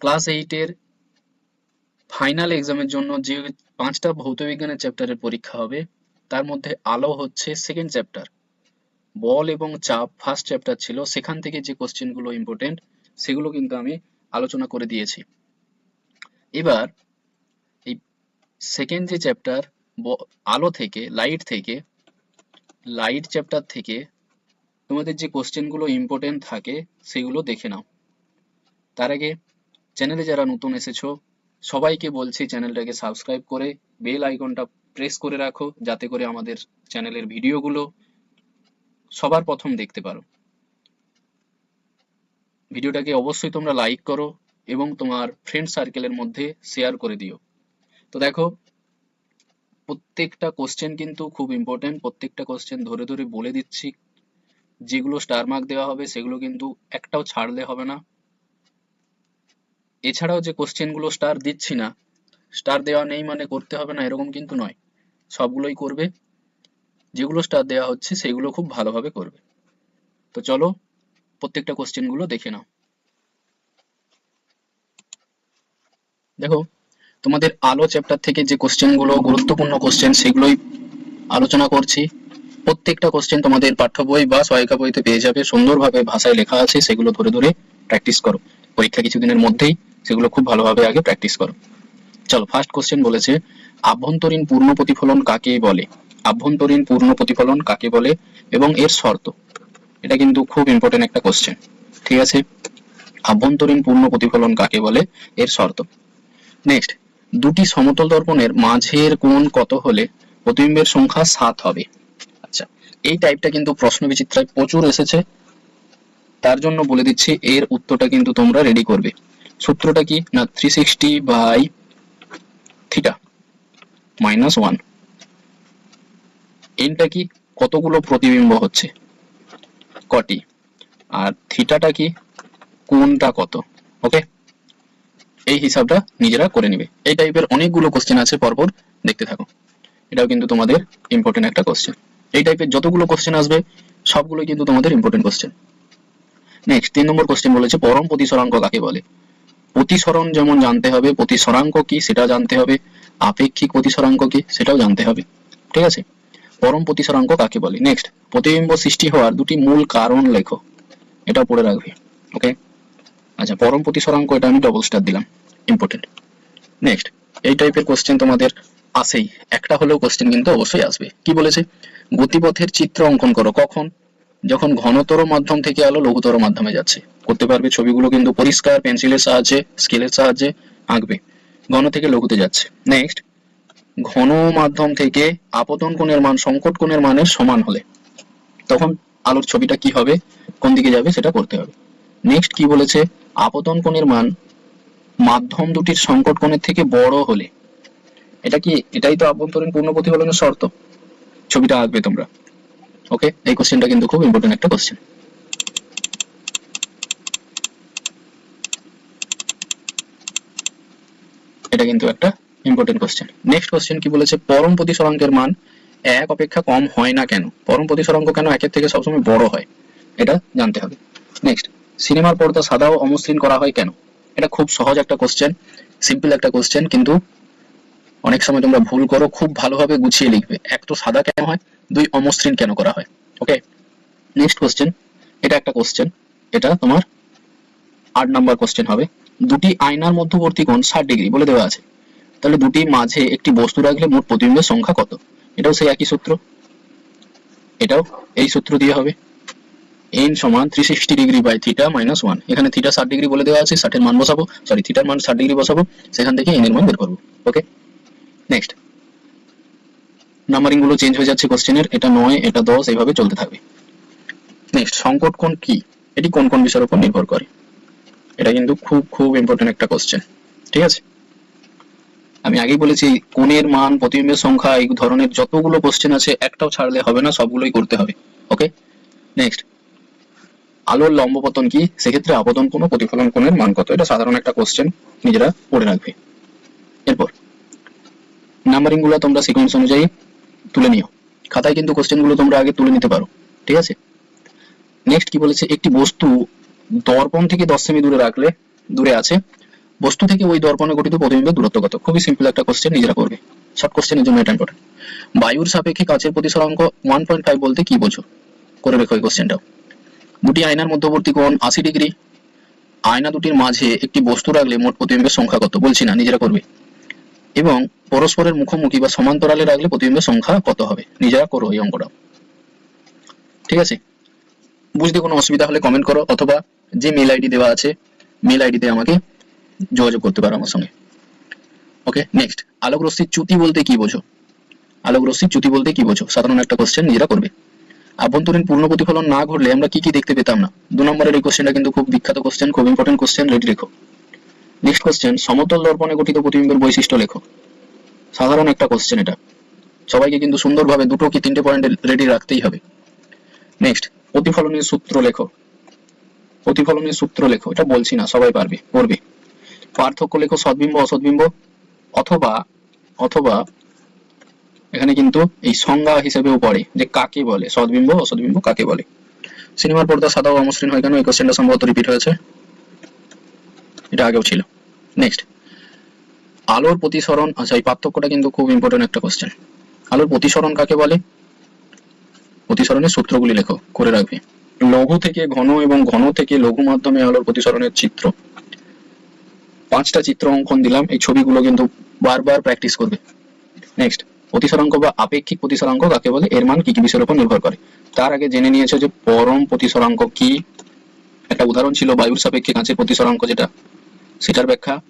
Class এইটের final এক্সামের জন্য যে পাঁচটা ভৌতবিজ্ঞানের চ্যাপ্টারের পরীক্ষা হবে, তার মধ্যে আলো হচ্ছে সেকেন্ড চ্যাপ্টার বল এবং চাপ ফার্স্ট চ্যাপ্টার ছিল, সেখান থেকে যে কোশ্চেনগুলো ইম্পর্টেন্ট সেগুলো কিন্তু আমি আলোচনা করে দিয়েছি। এবার এই সেকেন্ড যে চ্যাপ্টার আলো থেকে লাইট থেকে লাইট চ্যাপ্টার থেকে তোমাদের যে কোশ্চেনগুলো ইম্পর্টেন্ট থাকে, সেগুলো দেখে নাও। তার আগে চ্যানেলে যারা নতুন এসেছ, সবাইকে বলছি চ্যানেলটাকে সাবস্ক্রাইব করে বেল আইকনটা প্রেস করে রাখো, যাতে করে আমাদের চ্যানেলের ভিডিওগুলো সবার প্রথম দেখতে পারো। ভিডিওটাকে অবশ্যই তোমরা লাইক করো এবং তোমার ফ্রেন্ড সার্কেলের মধ্যে শেয়ার করে দিও। তো দেখো, প্রত্যেকটা কোশ্চেন কিন্তু খুব ইম্পর্টেন্ট প্রত্যেকটা কোশ্চেন ধরে ধরে বলে দিচ্ছি। যেগুলো স্টার মার্ক দেওয়া হবে, সেগুলো কিন্তু একটাও ছাড়লে হবে না। এছাড়াও যে কোশ্চেনগুলো স্টার দিচ্ছি না স্টার দেওয়া নেই মানে করতে হবে না, এরকম কিন্তু নয়। সবগুলোই করবে। যেগুলো স্টার দেওয়া হচ্ছে, সেগুলো খুব ভালোভাবে করবে। তো চলো, প্রত্যেকটা কোশ্চেনগুলো দেখে নাও। দেখো, তোমাদের আলো চ্যাপ্টার থেকে যে কোশ্চেনগুলো গুরুত্বপূর্ণ কোশ্চেন সেগুলোই আলোচনা করছি। প্রত্যেকটা কোশ্চেন তোমাদের পাঠ্য বই বা সহায়িকা বইতে পেয়ে যাবে। সুন্দরভাবে ভাষায় লেখা আছে, সেগুলো ধরে ধরে প্র্যাকটিস করো। পরীক্ষা কিছুদিনের মধ্যেই। সেগুলো খুব ভালোভাবে আগে প্র্যাকটিস করো। চলো ফার্স্ট কোশ্চেন বলেছে, আভ্যন্তরীণ পূর্ণ প্রতিফলন কাকে বলে? আভ্যন্তরীণ পূর্ণ প্রতিফলন কাকে বলে এবং এর শর্ত? এটা কিন্তু খুব ইম্পর্টেন্ট একটা কোশ্চেন ঠিক আছে? আভ্যন্তরীণ পূর্ণ প্রতিফলন কাকে বলে? এর শর্ত। নেক্সট দুটি সমতল দর্পণের মাঝের কোণ কত হলে প্রতিবিম্বের সংখ্যা সাত হবে? আচ্ছা এই টাইপটা কিন্তু প্রশ্ন বিচিত্রায় প্রচুর এসেছে। তার জন্য বলে দিচ্ছি, এর উত্তরটা কিন্তু তোমরা রেডি করবে। সূত্রটা কি? না three sixty by theta minus one এনটা কি? কতগুলো প্রতিবিম্ব হচ্ছে? কটি? আর থিটাটা কি? কোনটা কত? ওকে এই হিসাবটা নিজেরা করে নিবে। এই টাইপের অনেকগুলো কোশ্চেন আছে পরপর, দেখতে থাকো। এটাও কিন্তু তোমাদের ইম্পর্টেন্ট একটা কোশ্চেন এই টাইপের যতগুলো কোশ্চেন আসবে সবগুলো কিন্তু তোমাদের ইম্পর্টেন্ট কোশ্চেন নেক্সট তিন নম্বর কোশ্চেন বলেছে পরম প্রতিসরাঙ্ক কাকে বলে? প্রতিসরণ যেমন জানতে হবে, প্রতিসরাঙ্ক কি সেটা জানতে হবে, আপেক্ষিক প্রতিসরাঙ্ক কি সেটাও জানতে হবে, ঠিক আছে? পরম প্রতিসরাঙ্ক কাকে বলে? নেক্সট প্রতিবিম্ব সৃষ্টি হওয়ার দুটি মূল কারণ লেখো এটা পড়ে রাখবে ওকে আচ্ছা পরম প্রতিসরাঙ্ক এটা আমি ডবল স্টার দিলাম ইম্পর্টেন্ট নেক্সট এই টাইপের কোশ্চেন তোমাদের আসেই, একটা হলেও কোশ্চেন কিন্তু অবশ্যই আসবে, কি বলেছে? গতিপথের চিত্র অঙ্কন করো, কখন? যখন ঘনতর মাধ্যম থেকে আলো লঘুতর মাধ্যমে যাচ্ছে। করতে পারবে। ছবিগুলো কিন্তু পরিষ্কার, পেন্সিলের সাহায্যে, স্কেলের সাহায্যে আঁকবে। ঘন থেকে লঘুতে যাচ্ছে। নেক্সট ঘন মাধ্যম থেকে আপতন কোণের মান, সংকট কোণের মানের সমান হলে। তখন আলোর ছবিটা কি হবে? কোন দিকে যাবে? সেটা করতে হবে। নেক্সট কি বলেছে? আপতন কোণের মান, মাধ্যম দুটির সংকট কোণের থেকে বড় হলে। এটা কি, এটাই তো আভ্যন্তরীণ পূর্ণ প্রতিফলনের শর্ত। ছবিটা আঁকবে তোমরা। ওকে এই কোশ্চেনটা কিন্তু খুব ইম্পর্টেন্ট একটা কোশ্চেন এটা কিন্তু একটা ইম্পর্টেন্ট কোশ্চেন নেক্সট কোশ্চেন কি বলেছে? পরম প্রতিসরাঙ্কের মান এক অপেক্ষা কম হয় না কেন? পরম প্রতিসরাঙ্ক কেন একের থেকে সবসময় বড় হয়? এটা জানতে হবে। নেক্সট সিনেমার পর্দা সাদা ও অমসৃণ করা হয় কেন? এটা খুব সহজ একটা কোশ্চেন সিম্পল একটা কোশ্চেন কিন্তু অনেক সময় তোমরা ভুল করো, খুব ভালোভাবে গুছিয়ে লিখবে। এক তো সাদা কেন হয়? দুই অমসৃণ কেন করা হয়? ওকে নেক্সট কোশ্চেন এটা একটা কোশ্চেন এটা তোমার আট নাম্বার কোশ্চেন হবে। দুটি আয়নার মধ্যবর্তী কোণ ষাট ডিগ্রি বলে দেওয়া আছে। তাহলে দুটি মাঝে একটি বস্তু রাখলে মোট প্রতিবিম্বের সংখ্যা কত? এটাও সেই একই সূত্র। এটাও এই সূত্র দিয়ে হবে। এন সমান three sixty degree by theta minus one. এখানে থিটা ষাট ডিগ্রি বলে দেওয়া আছে, ষাটের মান বসাবো। সরি, থিটার মান ষাট ডিগ্রি বসাবো। সেখান থেকে এন এর মান বের করব। ওকে? নেক্সট নাম্বারিংগুলো চেঞ্জ হয়ে যাচ্ছে কোশ্চেনের এটা নয়, এটা দশ, এইভাবে চলতে থাকবে। নেক্সট সংকট কোণ কি? এটি কোন কোন বিষয়ের উপর নির্ভর করে। এটা কিন্তু খুব খুব ইম্পর্টেন্ট একটা কোশ্চেন ঠিক আছে? আমি আগেই বলেছি, কোণের মান, প্রতিবিম্বের সংখ্যা, এই ধরনের যতগুলো কোশ্চেন আছে, একটাও ছাড়লে হবে না, সবগুলোই করতে হবে ওকে নেক্সট আলোর লম্ব পতন কি? সেক্ষেত্রে আপতন কোণ প্রতিফলন কোণের মান কত? এটা সাধারণ একটা কোশ্চেন নিজেরা পড়ে রাখবে। এরপর নাম্বারিংগুলো তোমরা সিকোয়েন্স অনুযায়ী তুলে নিও। খাতায় কিন্তু কোশ্চেনগুলো তোমরা আগে তুলে নিতে পারো, ঠিক আছে? নেক্সট কি বলেছে? একটি বস্তু দর্পণ থেকে দশ সেমি দূরে রাখলে দূরে আছে। বস্তু থেকে ওই দর্পণে গঠিত প্রতিবিম্বের দূরত্ব কত? খুবই সিম্পল একটা কোশ্চেন নিজেরা করবে। শর্ট কোশ্চেনের জন্য এটা ইম্পর্টেন্ট বায়ুর সাপেক্ষে কাচের প্রতিসরাঙ্ক ওয়ান পয়েন্ট ফাইভ বলতে কি বোঝো? করে রেখো এই কোশ্চেনটাও দুটি আয়নার মধ্যবর্তী কোণ আশি ডিগ্রি। আয়না দুটির মাঝে একটি বস্তু রাখলে মোট প্রতিবিম্বের সংখ্যা কত? বলছি না, নিজেরা করবে। এবং পরস্পরের মুখোমুখি বা সমান্তরালে রাখলে প্রতিবিম্বের সংখ্যা কত হবে? নিজেরা করো এই অঙ্কটা। ঠিক আছে? বুঝতে কোনো অসুবিধা হলে কমেন্ট করো, অথবা যে মেল আইডি দেওয়া আছে মেল আইডিতে আমাকে যোগাযোগ করতে পারো আমার সঙ্গে। ওকে নেক্সট আলোক রশ্মির চ্যুতি বলতে কি বোঝো? আলোক রশ্মির চ্যুতি বলতে কি বোঝো? সাধারণ একটা কোশ্চেন নিজেরা করবে। আভ্যন্তরীণ পূর্ণ প্রতিফলন না ঘটলে আমরা কি কি দেখতে পেতাম না? দু নম্বরের এই কোশ্চেনটা কিন্তু খুব বিখ্যাত কোশ্চেন খুব ইম্পর্টেন্ট কোশ্চেন রেডি রেখো। নেক্সট কোশ্চেন সমতল দর্পণে গঠিত প্রতিবিম্বের বৈশিষ্ট্য লেখো। সাধারণ একটা কোশ্চেন এটা। সবাইকে কিন্তু সুন্দরভাবে দুটো কি তিনটে পয়েন্ট রেডি রাখতেই হবে। নেক্সট প্রতিফলনের সূত্র লেখো। প্রতিফলনের সূত্র লেখো, এটা বলছি না, সবাই পারবে, পড়বে। পার্থক্য লেখো, সদ্বিম্ব, অসদ্বিম্ব, অথবা অথবা, এখানে কিন্তু এই সংজ্ঞা হিসেবেও পড়ে, যে কাকে বলে, সদ্বিম্ব, অসদ্বিম্ব কাকে বলে। সিনেমার পর্দা সাদা ও অমসৃণ হয় কেন? এই কোশ্চেনটা সম্ভবত রিপিট হয়েছে। এটা আগেও ছিল। নেক্সট আলোর প্রতিসরণ আচ্ছা এই পার্থক্যটা কিন্তু খুব ইম্পর্টেন্ট একটা কোশ্চেন আলোর প্রতিসরণ কাকে বলে? প্রতিসরণের সূত্রগুলি লেখো, করে রাখবে। লঘু থেকে ঘন এবং ঘন থেকে লঘু মাধ্যমে আলোর প্রতিসরণের চিত্র। পাঁচটা চিত্র অঙ্কন দিলাম, এই ছবিগুলো কিন্তু বারবার প্র্যাকটিস করবে। নেক্সট প্রতিসরাঙ্ক বা আপেক্ষিক প্রতিসরাঙ্ক কাকে বলে? এর মান কি কি বিষয়ের উপর নির্ভর করে। তার আগে জেনে নিয়েছে যে পরম প্রতিসরাঙ্ক কি? একটা উদাহরণ ছিল, বায়ুর সাপেক্ষে কাঁচের প্রতিসরাঙ্ক যেটা, সেটার ব্যাখ্যা।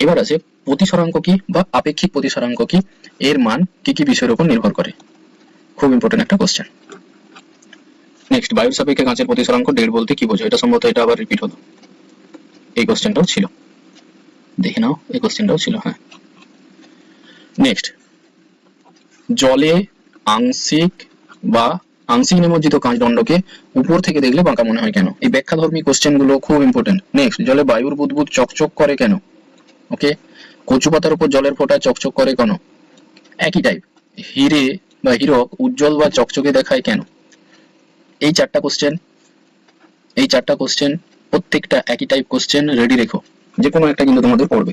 এবার আছে, প্রতিসরাঙ্ক কি বা আপেক্ষিক প্রতিসরাঙ্ক কি? এর মান কি কি বিষয়ের উপর নির্ভর করে? খুব ইম্পর্টেন্ট একটা কোশ্চেন নেক্সট বায়ুর সাপেক্ষে কাঁচের প্রতিসরাঙ্ক দেড় বলতে কি বোঝো এটা সম্ভবত এটা আবার রিপিট হলো। এই কোশ্চেনটাও ছিল। দেখে নাও, এই কোশ্চেনটাও ছিল হ্যাঁ। নেক্সট জলে আংশিক বা আংশিক নিমজ্জিত কাঁচদণ্ডকে উপর থেকে দেখলে বাঁকা মনে হয় কেন? এই ব্যাখ্যাধর্মী কোশ্চেনগুলো খুব ইম্পর্টেন্ট নেক্সট জলে বায়ুর বুদবুদ চকচক করে কেন? ওকে কচু পাতার উপর জলের ফোঁটা চকচক করে কেন? একই টাইপ হিরে বা হীরক উজ্জ্বল বা চকচকে দেখায় কেন? এই চারটা কোশ্চেন এই চারটা কোশ্চেন প্রত্যেকটা একই টাইপ কোশ্চেন রেডি রেখো। যে কোনো একটা কিন্তু তোমাদের পড়বে।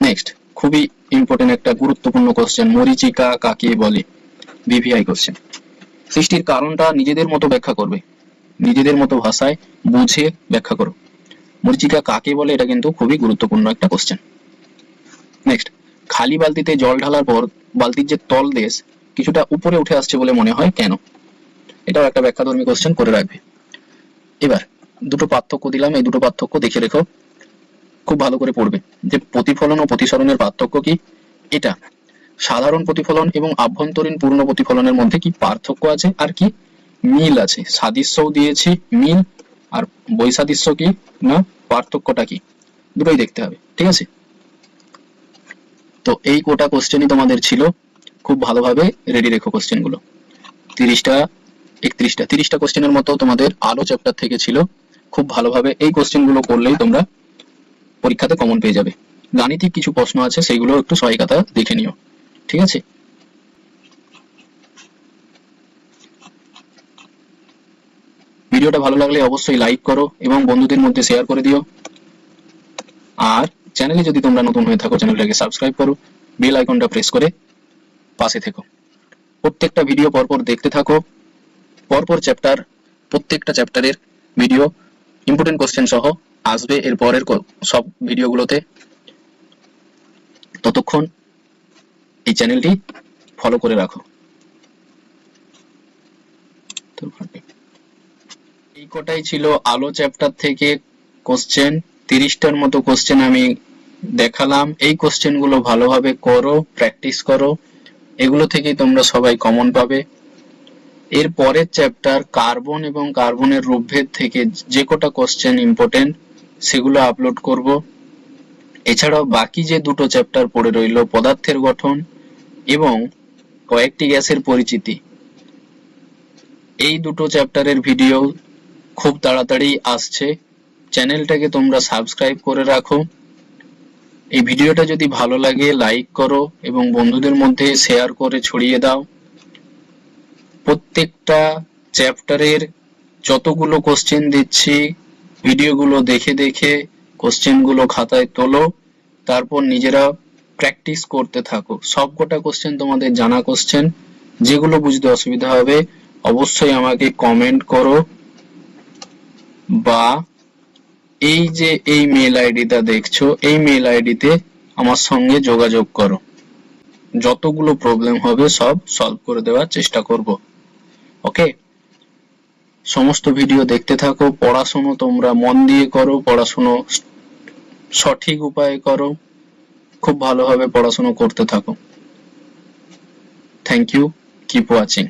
নেক্সট খুবই ইম্পর্টেন্ট একটা গুরুত্বপূর্ণ কোশ্চেন মরিচিকা কাকে বলে? ভিভিআই কোশ্চেন সৃষ্টির কারণটা নিজেদের মতো ব্যাখ্যা করবে। নিজেদের মতো ভাষায় বুঝে ব্যাখ্যা করো। মরিচিকা কাকে বলে এটা কিন্তু খুবই গুরুত্বপূর্ণ একটা কোশ্চেন নেক্সট খালি বালতিতে জল ঢালার পর বালতির যে তল দেশ কিছুটা উপরে উঠে আসছে বলে মনে হয় কেন? এটাও একটা ব্যাখ্যাধর্মী কোশ্চেন করে রাখবে। এবার, দুটো পার্থক্য দিলাম, এই দুটো পার্থক্য দেখে রেখো। খুব ভালো করে পড়বে। যে প্রতিফলন ও প্রতিসরণের পার্থক্য কি? এটা, সাধারণ প্রতিফলন এবং আভ্যন্তরীণ পূর্ণ প্রতিফলনের মধ্যে কি পার্থক্য আছে আর কি? মিল আছে। সাদৃশ্যও দিয়েছি, মিল। আর বৈসাদৃশ্য কি? না, পার্থক্যটা কি? দুটোই দেখতে হবে, ঠিক আছে? তো এই কোটা কোশ্চেনই তোমাদের ছিল। খুব ভালোভাবে রেডি রেখো কোশ্চেনগুলো। তিরিশটা একত্রিশটা, তিরিশটা কোশ্চেনের মতো তোমাদের আলো চ্যাপ্টার থেকে ছিল। খুব ভালোভাবে এই কোশ্চেনগুলো করলেই তোমরা পরীক্ষাতে কমন পেয়ে যাবে। গাণিতিক কিছু প্রশ্ন আছে সেইগুলো একটু সহায়িকাতা দেখে নিও। ঠিক আছে? ভিডিওটা ভালো লাগলে অবশ্যই লাইক করো এবং বন্ধুদের মধ্যে শেয়ার করে দিও। আর চ্যানেলে যদি তোমরা নতুন হয়ে থাকো চ্যানেলটাকে সাবস্ক্রাইব করো বেল আইকনটা প্রেস করে পাশে থেকো। প্রত্যেকটা ভিডিও পরপর দেখতে থাকো। পরপর চ্যাপ্টার প্রত্যেকটা চ্যাপ্টারের ভিডিও ইম্পর্টেন্ট কোশ্চেন সহ আসবে এর পরের সব ভিডিওগুলোতে ততক্ষণ এই চ্যানেলটি ফলো করে রাখো। এই কটাই ছিল আলো চ্যাপ্টার থেকে কোশ্চেন তিরিশটার মতো কোশ্চেন আমি দেখালাম। এই কোশ্চেনগুলো ভালোভাবে করো প্র্যাকটিস করো। এগুলো থেকেই তোমরা সবাই কমন পাবে। এর পরের চ্যাপ্টার কার্বন এবং কার্বনের রূপভেদ থেকে যে কটা কোশ্চেন ইম্পর্টেন্ট সেগুলো আপলোড করব। এছাড়াও বাকি যে দুটো চ্যাপ্টার পড়ে রইল, পদার্থের গঠন এবং কয়েকটি গ্যাসের পরিচিতি। এই দুটো চ্যাপ্টারের ভিডিও খুব তাড়াতাড়ি আসছে। চ্যানেলটাকে তোমরা সাবস্ক্রাইব করে রাখো। এই ভিডিওটা যদি ভালো লাগে লাইক করো এবং বন্ধুদের মধ্যে শেয়ার করে ছড়িয়ে দাও। প্রত্যেকটা চ্যাপ্টারের যতগুলো কোশ্চেন দিচ্ছি, ভিডিওগুলো দেখে দেখে কোশ্চেনগুলো খাতায় তোলো, তারপর নিজেরা প্র্যাকটিস করতে থাকো। সবকটা কোশ্চেন তোমাদের জানা কোশ্চেন যেগুলো বুঝতে অসুবিধা হবে, অবশ্যই আমাকে কমেন্ট করো বা এই যে এই মেল আইডিটা দেখছ, এই মেল আইডিতে আমার সঙ্গে যোগাযোগ করো। যতগুলো প্রবলেম হবে সব সলভ করে দেওয়ার চেষ্টা করব। ওকে সমস্ত ভিডিও দেখতে থাকো, পড়াশুনো তোমরা মন দিয়ে করো, পড়াশুনো সঠিক উপায়ে করো, খুব ভালোভাবে পড়াশোনা করতে থাকো। Thank you keep watching